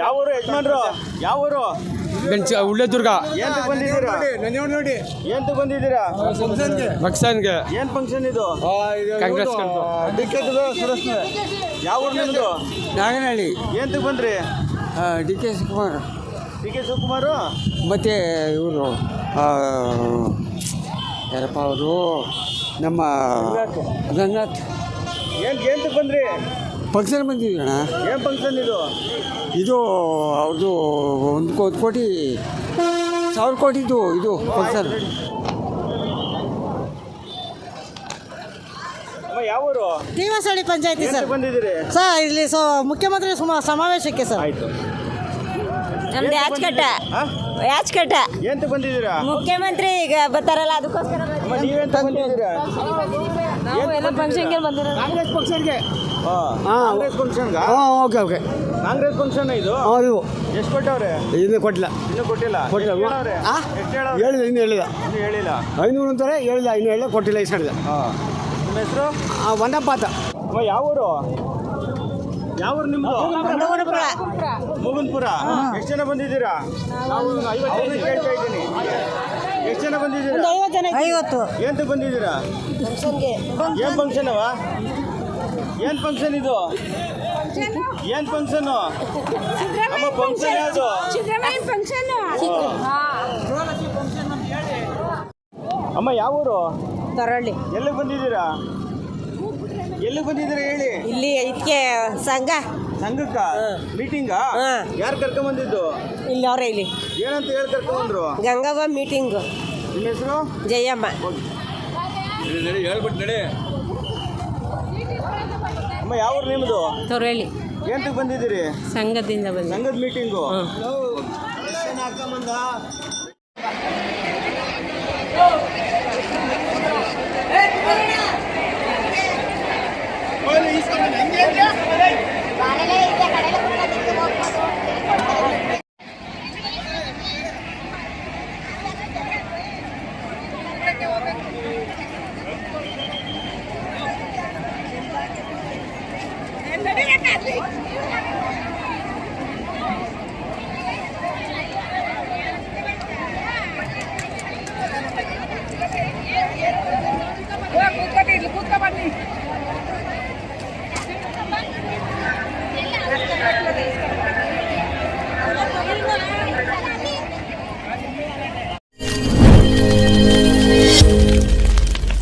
ಯಾವ ಊರು ಯಜಮಾನ್ರು? ಯಾವ ಊರು? ಗಂಚ ಉಳ್ಳೆದುರ್ಗ. ಏನ್ ಬಂದಿದ್ದೀರಾ? ನೋಡಿ ಏನ್ ಬಂದಿದ್ದೀರಾ? ಬಕ್ಸನ್ಗೆ ಏನ್ ಫಂಕ್ಷನ್ ಇದು? ಕಾಂಗ್ರೆಸ್ ಕಂಡು. ಯಾವ ಊರು ನಿಮ್ದು? ನಾಗನಹಳ್ಳಿ. ಏನ್ ಬಂದ್ರಿ? D K Shivakumar. D K Shivakumar? ಮತ್ತೆ ಇವರು ಯಾರಪ್ಪ ಅವರು? ನಮ್ಮ ರಂಗನಾಥ್ ಏನ್ ಬಂದ್ರಿ? ಫಂಕ್ಷನ್ ಬಂದಿದ್ವಿ ಅಣ್ಣ. ಏನ್ ಫಂಕ್ಷನ್ ಇದು? ಇದು ಅವ್ರದ್ದು ಒಂದು ಒಂದು ಕೋಟಿ ಸಾವಿರ ಕೋಟಿದು ಇದು ಫಂಕ್ಷನ್ ಅಮ್ಮ ಯಾವ ಊರು? ಶ್ರೀವಾಸಹಳ್ಳಿ ಪಂಚಾಯತಿ ಸರ್. ಬಂದಿದ್ದೀರಿ? ಸರ್ ಇಲ್ಲಿ ಸೊ ಮುಖ್ಯಮಂತ್ರಿ ಸುಮ ಸಮಾವೇಶಕ್ಕೆ ಸರ್. ಆಯ್ತು. ನಮ್ದು ಯಾಚ್ಕಟ್ಟ ಹಾ? ಯಾಚ್ಕಟ್ಟ. ಏನ್ ಬಂದಿದ್ದೀರಾ ಮುಖ್ಯಮಂತ್ರಿ ಈಗ ಬರ್ತಾರಲ್ಲ ಅದಕ್ಕೋಸ್ಕರ ಅಮ್ಮ ಫಂಕ್ಷನ್ಗೆ ಬಂದಿರೋದು. ಕಾಂಗ್ರೆಸ್ ಫಂಕ್ಷನ್ಗೆ ಹಾ. ಕಾಂಗ್ರೆಸ್ ಫಂಕ್ಷನ್ ಹಾಂ ಓಕೆ ಓಕೆ. ಕಾಂಗ್ರೆಸ್ ಫಂಕ್ಷನ್ ಇದು? ಹಾಂ ಇವು ಎಷ್ಟು ಕೊಟ್ಟವ್ರೆ? ಇನ್ನೂ ಕೊಟ್ಟಿಲ್ಲ. ಇನ್ನೂ ಕೊಟ್ಟಿಲ್ಲ? ಕೊಟ್ಟಿಲ್ಲ. ಎಷ್ಟ್ ಹೇಳವ್ರೆ? ಆ? ಎಷ್ಟ್ ಹೇಳವ್ರೆ? ಹೇಳಿಲ್ಲ ಇನ್ನೂ ಹೇಳಿಲ್ಲ. ಇನ್ನೂ ಹೇಳಿಲ್ಲ? ಐನೂರು ಅಂತಾರೆ ಹೇಳಿಲ್ಲ ಇನ್ನೂ ಹೇಳಿಲ್ಲ ಕೊಟ್ಟಿಲ್ಲ ಇಸ್ಕೊಂಡಿಲ್ಲ ಹಾ. ನಿಮ್ಮ ಹೆಸರು? ವಂದಪ್ಪ ಆತ ಅಮ್ಮ ಯಾವ ಊರು? ಯಾವ ಊರು ನಿಮ್ದು ಮುಗುಂದ್ಪುರ ಎಷ್ಟು ಜನ ಬಂದಿದ್ದೀರಾ? ಅವ್ರನ್ನ ಕೇಳ್ತಾ ಇದ್ದೀನಿ. ಎಷ್ಟು ಜನ ಬಂದಿದ್ದೀರಾ? ಐವತ್ತು ಎಂತ ಬಂದಿದ್ದೀರಾ? ಏನ್ ಫಂಕ್ಷನ್ ಅವ? ಏನ್ ಫಂಕ್ಷನ್ ಇದು? ಏನ್ ಫಂಕ್ಷನ್ ಅಮ್ಮ ಫಂಕ್ಷನ್ ಅದು ಅಮ್ಮ ಯಾವ ಊರು ತರಳ್ಳಿ. ಎಲ್ಲಿಗೆ ಬಂದಿದ್ದೀರಾ? ಎಲ್ಲಿಗೆ ಬಂದಿದ್ದೀರಾ ಹೇಳಿ? ಇಲ್ಲಿ ಇದಕ್ಕೆ ಸಂಘ. ಸಂಘಕ್ಕ? ಮೀಟಿಂಗ. ಯಾರು ಕರ್ಕೊಂಡ್ ಬಂದಿದ್ದು ಇಲ್ಲಿ ಅವರೇ ಇಲ್ಲಿ. ಏನಂತ ಹೇಳಿ ಕರ್ಕೊಂಡ್ಬಂದ್ರು ಗಂಗವ್ವ ಮೀಟಿಂಗು ನಿಮ್ಮ ಹೆಸರು? ಜಯಮ್ಮ. ಹೇಳ್ಬಿಟ್ಟು ನಡಿ ಅಮ್ಮ ಯಾವ ಊರು ನಿಮ್ಮದು ತೊರೇಳಿ ಎಂತಕ್ಕೆ ಬಂದಿದ್ದೀರಿ? ಸಂಘದಿಂದ ಬಂದ ಸಂಘದ ಮೀಟಿಂಗು Thank you.